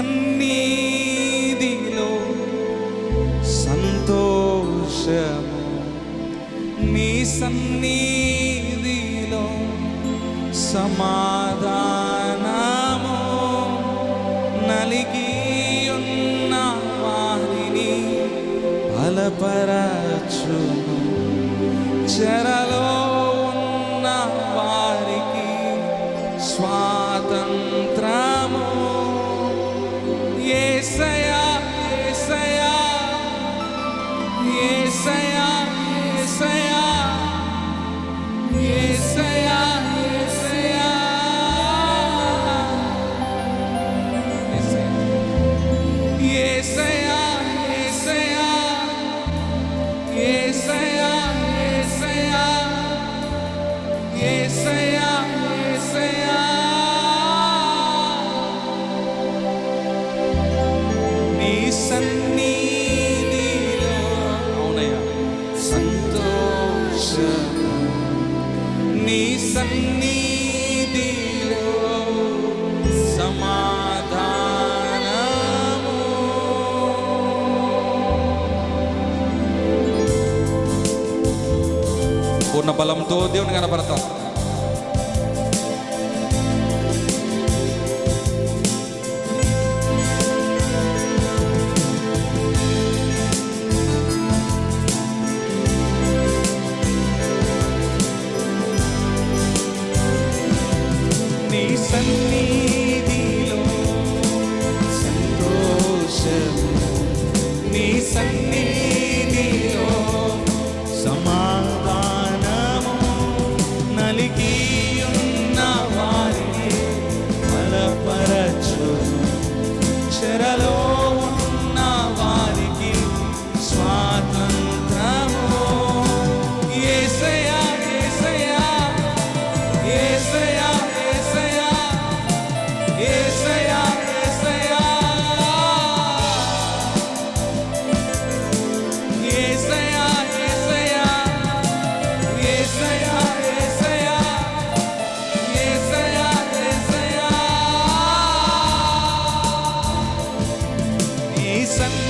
సన్నిధిలో సంతోషము. నీ సన్నిధిలో సమాధానము నలిగి ఉన్న వారిని బలపరచును. చరా say సన్నిధిలో సమాధానము. పూర్ణ బలంతో దేవుని కనపడతాం. Isang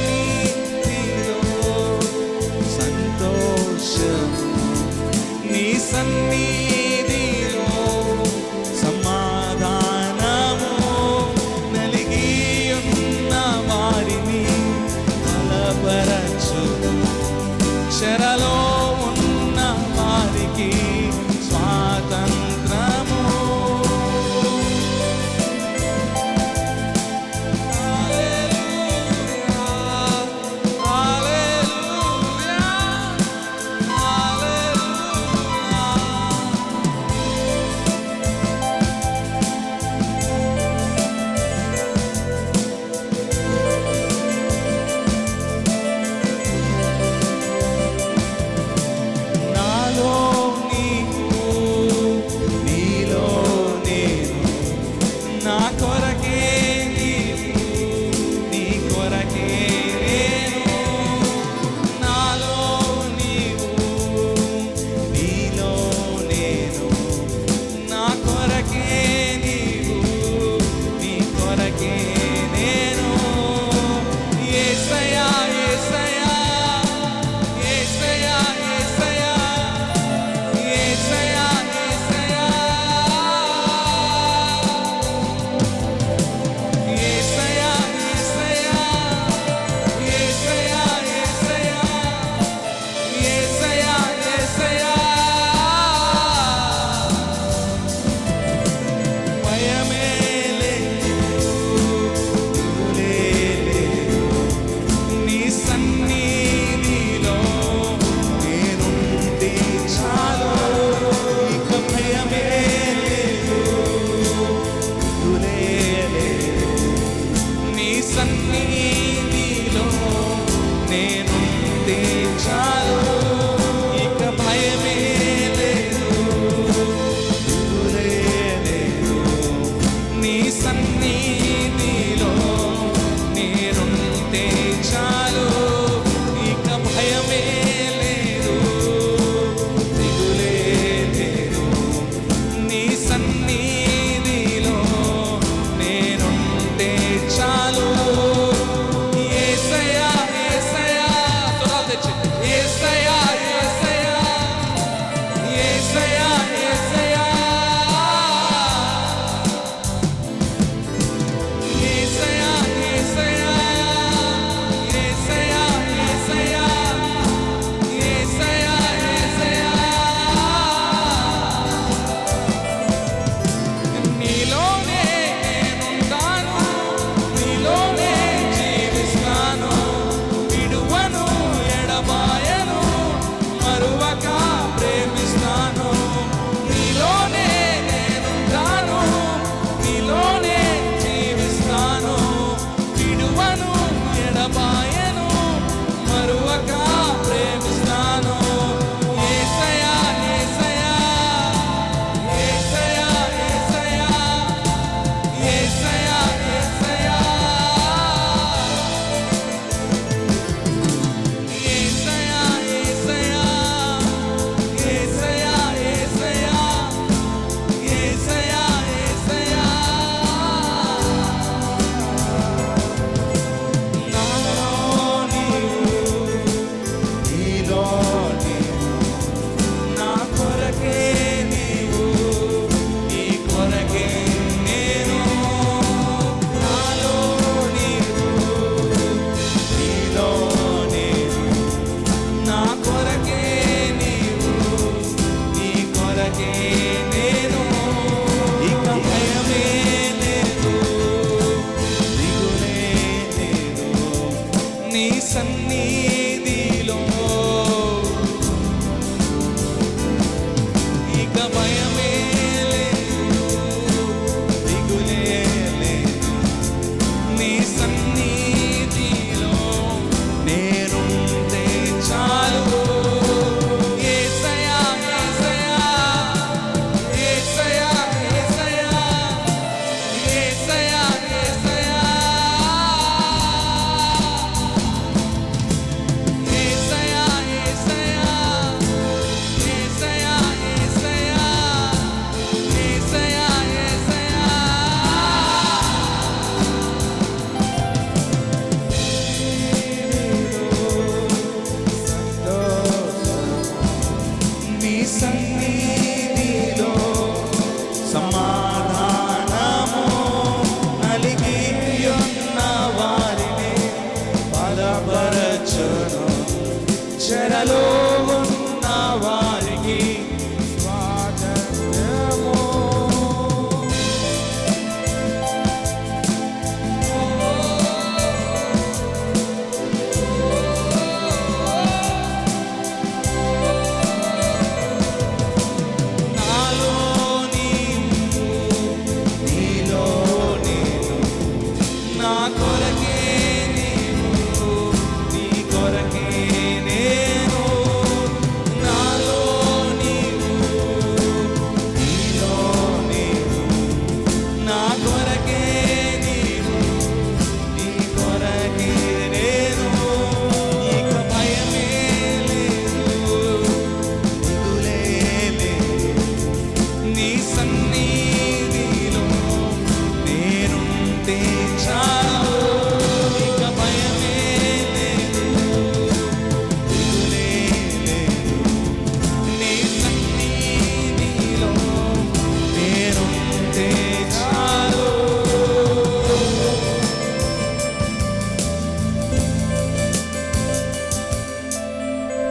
need.